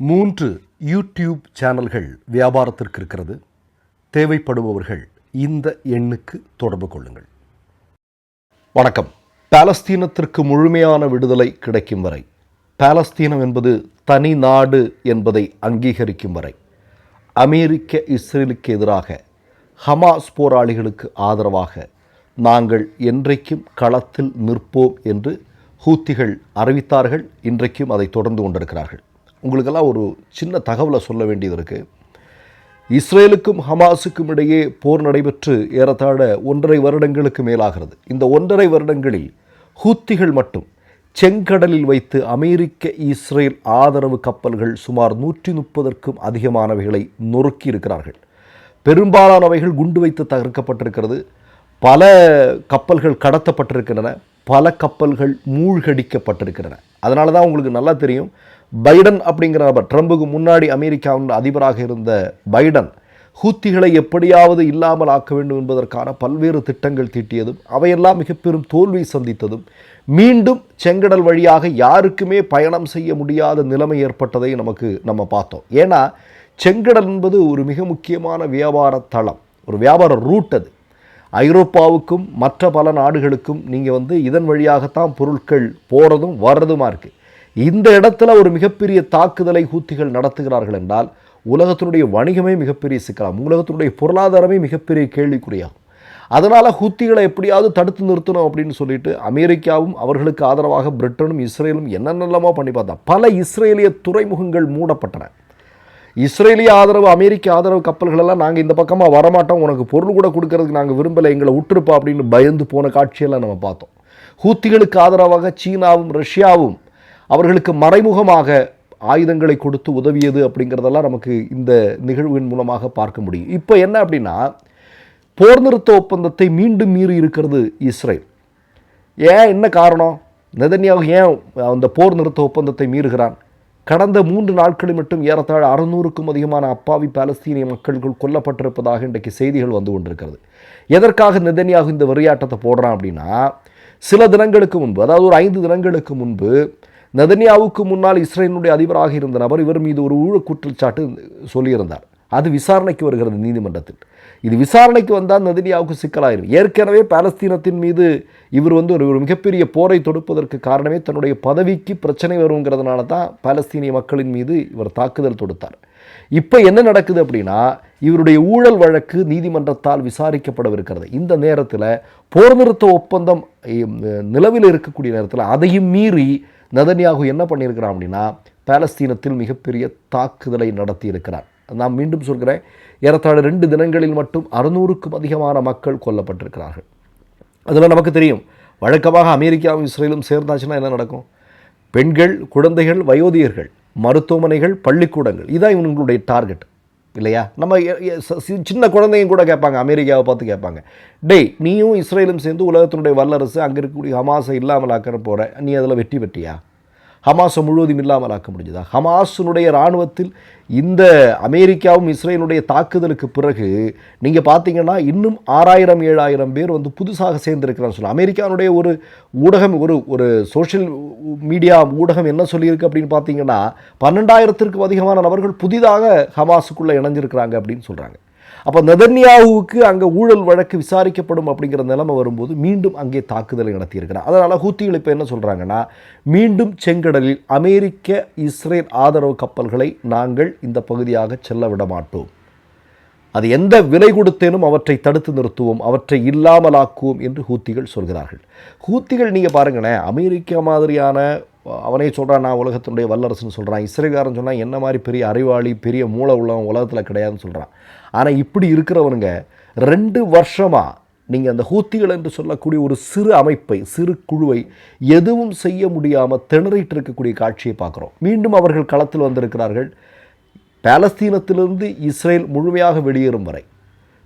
மூன்று யூடியூப் சேனல்கள் வியாபாரத்திற்கு இருக்கிறது. தேவைப்படுபவர்கள் இந்த எண்ணுக்கு தொடர்பு கொள்ளுங்கள். வணக்கம். பாலஸ்தீனத்திற்கு முழுமையான விடுதலை கிடைக்கும் வரை பாலஸ்தீனம் என்பது தனி நாடு என்பதை அங்கீகரிக்கும் வரை அமெரிக்க இஸ்ரேலுக்கு எதிராக ஹமாஸ் போராளிகளுக்கு ஆதரவாக நாங்கள் என்றைக்கும் களத்தில் நிற்போம் என்று ஹூத்திகள் அறிவித்தார்கள். இன்றைக்கும் அதை தொடர்ந்து கொண்டிருக்கிறார்கள். உங்களுக்கெல்லாம் ஒரு சின்ன தகவலை சொல்ல வேண்டியது இருக்குது இஸ்ரேலுக்கும் ஹமாஸுக்கும் இடையே போர் நடைபெற்று ஏறத்தாழ ஒன்றரை வருடங்களுக்கு மேலாகிறது. இந்த ஒன்றரை வருடங்களில் ஹூத்திகள் மட்டும் செங்கடலில் வைத்து அமெரிக்க இஸ்ரேல் ஆதரவு கப்பல்கள் சுமார் நூற்றி முப்பதற்கும் அதிகமானவைகளை நொறுக்கி இருக்கிறார்கள். பெரும்பாலானவைகள் குண்டு வைத்து தகர்க்கப்பட்டிருக்கிறது. பல கப்பல்கள் கடத்தப்பட்டிருக்கின்றன. பல கப்பல்கள் மூழ்கடிக்கப்பட்டிருக்கின்றன. அதனால தான் உங்களுக்கு நல்லா தெரியும். பைடன் அப்படிங்கிற நபர் ட்ரம்புக்கு முன்னாடி அமெரிக்காவின் அதிபராக இருந்த பைடன் ஹூத்திகளை எப்படியாவது இல்லாமல் ஆக்க வேண்டும் என்பதற்கான பல்வேறு திட்டங்கள் தீட்டியதும் அவையெல்லாம் மிக பெரும் தோல்வி சந்தித்ததும் மீண்டும் செங்கடல் வழியாக யாருக்குமே பயணம் செய்ய முடியாத நிலைமை ஏற்பட்டதை நமக்கு நம்ம பார்த்தோம். ஏன்னா செங்கடல் என்பது ஒரு மிக முக்கியமான வியாபார தளம் ஒரு வியாபார ரூட் அது. ஐரோப்பாவுக்கும் மற்ற பல நாடுகளுக்கும் நீங்கள் வந்து இதன் வழியாகத்தான் பொருட்கள் போகிறதும் வர்றதுமாக இருக்குது இந்த இடத்துல ஒரு மிகப்பெரிய தாக்குதலை ஹூத்திகள் நடத்துகிறார்கள் என்றால் உலகத்தினுடைய வணிகமே மிகப்பெரிய சிக்கலாம். உலகத்தினுடைய பொருளாதாரமே மிகப்பெரிய கேள்விக்குறியாகும். அதனால் ஹூத்திகளை எப்படியாவது தடுத்து நிறுத்தணும் அப்படின்னு சொல்லிட்டு அமெரிக்காவும் அவர்களுக்கு ஆதரவாக பிரிட்டனும் இஸ்ரேலும் என்னென்னலாமோ பண்ணி பார்த்தா பல இஸ்ரேலிய துறைமுகங்கள் மூடப்பட்டன. இஸ்ரேலிய ஆதரவு அமெரிக்க ஆதரவு கப்பல்களெல்லாம் நாங்கள் இந்த பக்கமாக வரமாட்டோம். உனக்கு பொருள் கூட கொடுக்கறதுக்கு நாங்கள் விரும்பலை எங்களை விட்டுருப்பா அப்படின்னு பயந்து போன காட்சியெல்லாம் நம்ம பார்த்தோம். ஹூத்திகளுக்கு ஆதரவாக சீனாவும் ரஷ்யாவும் அவர்களுக்கு மறைமுகமாக ஆயுதங்களை கொடுத்து உதவியது அப்படிங்கிறதெல்லாம் நமக்கு இந்த நிகழ்வின் மூலமாக பார்க்க முடியும். இப்போ என்ன அப்படின்னா போர் நிறுத்த ஒப்பந்தத்தை மீண்டும் மீறி இருக்கிறது இஸ்ரேல். ஏன் என்ன காரணம்? நெதன்யாகு ஏன் அந்த போர் நிறுத்த ஒப்பந்தத்தை மீறுகிறான்? கடந்த மூன்று நாட்களில் மட்டும் ஏறத்தாழ அறுநூறுக்கும் அதிகமான அப்பாவி பாலஸ்தீனிய மக்கள்கள் கொல்லப்பட்டிருப்பதாக இன்றைக்கு செய்திகள் வந்து கொண்டிருக்கிறது. எதற்காக நெதன்யாகு இந்த வெறியாட்டத்தை போடுறான் அப்படின்னா சில தினங்களுக்கு முன்பு அதாவது ஒரு ஐந்து தினங்களுக்கு முன்பு நதன்யாவுக்கு முன்னால் இஸ்ரேலினுடைய அதிபராக இருந்த நபர் இவர் மீது ஒரு ஊழ குற்றச்சாட்டு சொல்லியிருந்தார். அது விசாரணைக்கு வருகிறது நீதிமன்றத்தில். இது விசாரணைக்கு வந்தால் நதினியாவுக்கு சிக்கலாயிரும். ஏற்கனவே பாலஸ்தீனத்தின் மீது இவர் வந்து ஒரு ஒரு மிகப்பெரிய போரை தொடுப்பதற்கு காரணமே தன்னுடைய பதவிக்கு பிரச்சனை வருங்கிறதுனால தான் பாலஸ்தீனிய மக்களின் மீது இவர் தாக்குதல் தொடுத்தார். இப்போ என்ன நடக்குது அப்படின்னா இவருடைய ஊழல் வழக்கு நீதிமன்றத்தால் விசாரிக்கப்படவிருக்கிறது. இந்த நேரத்தில் போர் நிறுத்த ஒப்பந்தம் நிலவில் இருக்கக்கூடிய நேரத்தில் அதையும் மீறி நதன்யாகு என்ன பண்ணியிருக்கிறான் அப்படின்னா பாலஸ்தீனத்தில் மிகப்பெரிய தாக்குதலை நடத்தி இருக்கிறார் நான் மீண்டும் சொல்கிறேன் ஏறத்தாழ ரெண்டு தினங்களில் மட்டும் அறுநூறுக்கும் அதிகமான மக்கள் கொல்லப்பட்டிருக்கிறார்கள். அதில் நமக்கு தெரியும். வழக்கமாக அமெரிக்காவும் இஸ்ரேலும் சேர்ந்தாச்சுன்னா என்ன நடக்கும்? பெண்கள் குழந்தைகள் வயோதிகர்கள் மருத்துவமனைகள் பள்ளிக்கூடங்கள் இதான் இவங்களுடைய டார்கெட். இல்லையா? நம்ம சின்ன குழந்தையும் கூட கேட்பாங்க அமெரிக்காவை பார்த்து கேட்பாங்க. டேய் நீயும் இஸ்ரேலும் சேர்ந்து உலகத்தினுடைய வல்லரசு அங்கே இருக்கக்கூடிய ஹமாஸை இல்லாமல் ஆக்கிற போகிற நீ அதில் வெற்றி பெற்றியா? ஹமாஸை முழுவதும் இல்லாமல் ஆக்க முடிஞ்சதா? ஹமாஸினுடைய இராணுவத்தில் இந்த அமெரிக்காவும் இஸ்ரேலுடைய தாக்குதலுக்கு பிறகு நீங்கள் பார்த்தீங்கன்னா இன்னும் ஆறாயிரம் ஏழாயிரம் பேர் வந்து புதுசாக சேர்ந்திருக்கிறான்னு சொல்லலாம் அமெரிக்காவுடைய ஒரு ஊடகம் ஒரு ஒரு சோஷியல் மீடியா ஊடகம் என்ன சொல்லியிருக்கு அப்படின்னு பார்த்தீங்கன்னா பன்னெண்டாயிரத்திற்கும் அதிகமான நபர்கள் புதிதாக ஹமாஸுக்குள்ளே இணைஞ்சிருக்கிறாங்க அப்படின்னு சொல்கிறாங்க அப்போ நதன்யாவுக்கு அங்கே ஊழல் வழக்கு விசாரிக்கப்படும் அப்படிங்கிற நிலைமை வரும்போது மீண்டும் அங்கே தாக்குதலை நடத்தியிருக்கிறார். அதனால் ஹூத்திகள் இப்போ என்ன சொல்கிறாங்கன்னா மீண்டும் செங்கடலில் அமெரிக்க இஸ்ரேல் ஆதரவு கப்பல்களை நாங்கள் இந்த பகுதியாக செல்ல விட மாட்டோம். அது எந்த விலை கொடுத்தேனும் அவற்றை தடுத்து நிறுத்துவோம் அவற்றை இல்லாமலாக்குவோம் என்று ஹூத்திகள் சொல்கிறார்கள். ஹூத்திகள் நீங்கள் பாருங்களேன் அமெரிக்கா மாதிரியான அவனே சொல்கிறான் நான் உலகத்தினுடைய வல்லரசுன்னு சொல்கிறான் இஸ்ரேல்காரன் சொன்னால் என்ன மாதிரி பெரிய அறிவாளி பெரிய மூளை உள்ளவன் உலகத்தில் கிடையாதுன்னு சொல்கிறான் ஆனால் இப்படி இருக்கிறவனுங்க ரெண்டு வருஷமாக நீங்கள் அந்த ஹூத்திகள் என்று சொல்லக்கூடிய ஒரு சிறு அமைப்பை சிறு குழுவை எதுவும் செய்ய முடியாமல் திணறிட்டு இருக்கக்கூடிய காட்சியை பார்க்குறோம். மீண்டும் அவர்கள் களத்தில் வந்திருக்கிறார்கள். பாலஸ்தீனத்திலிருந்து இஸ்ரேல் முழுமையாக வெளியேறும் வரை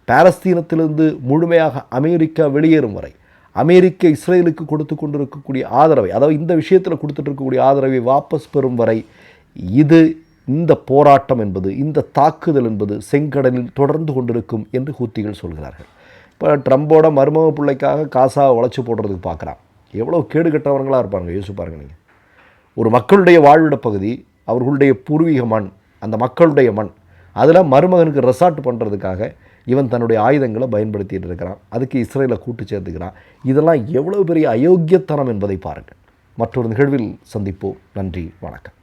பாலஸ்தீனத்திலிருந்து முழுமையாக அமெரிக்கா வெளியேறும் வரை அமெரிக்க இஸ்ரேலுக்கு கொடுத்து கொண்டிருக்கக்கூடிய ஆதரவை அதாவது இந்த விஷயத்தில் கொடுத்துட்டு இருக்கக்கூடிய ஆதரவை வாபஸ் பெறும் வரை இது இந்த போராட்டம் என்பது இந்த தாக்குதல் என்பது செங்கடலில் தொடர்ந்து கொண்டிருக்கும் என்று ஹூத்திகள் சொல்கிறார்கள். இப்போ ட்ரம்போட மருமக பிள்ளைக்காக காசாக உழைச்சி போடுறதுக்கு பார்க்குறான் எவ்வளோ கேடு கட்டவர்களாக இருப்பாங்க யோசிச்சு பாருங்க நீங்கள் ஒரு மக்களுடைய வாழ்விட பகுதி அவர்களுடைய பூர்வீக மண் அந்த மக்களுடைய மண் அதில் மருமகனுக்கு ரெசார்ட் பண்ணுறதுக்காக இவன் தன்னுடைய ஆயுதங்களை பயன்படுத்திகிட்டு இருக்கிறான். அதுக்கு இஸ்ரேலை கூட்டு சேர்த்துக்கிறான். இதெல்லாம் எவ்வளவு பெரிய அயோக்கியத்தனம் என்பதை பாருங்கள். மற்றொரு நிகழ்வில் சந்திப்போம். நன்றி வணக்கம்.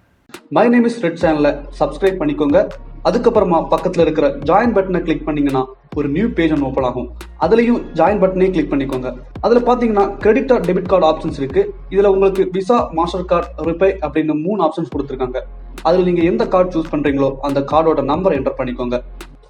மை நேம் இஸ் ரெட் சேனலை சப்ஸ்கிரைப் பண்ணிக்கோங்க. அதுக்கப்புறமா பக்கத்தில் இருக்கிற ஜாயின் பட்டனை கிளிக் பண்ணீங்கன்னா ஒரு நியூ பேஜ் ஒன்று ஓப்பன் ஆகும். அதுலேயும் ஜாயின் பட்டனே கிளிக் பண்ணிக்கோங்க. அதில் பார்த்தீங்கன்னா credit or debit card options இருக்கு. இதில் உங்களுக்கு விசா மாஸ்டர் கார்டு ரிப்பே அப்படின்னு மூணு ஆப்ஷன்ஸ் கொடுத்துருக்காங்க. அதில் நீங்கள் எந்த கார்டு சூஸ் பண்ணுறீங்களோ அந்த கார்டோட நம்பர் என்டர் பண்ணிக்கோங்க.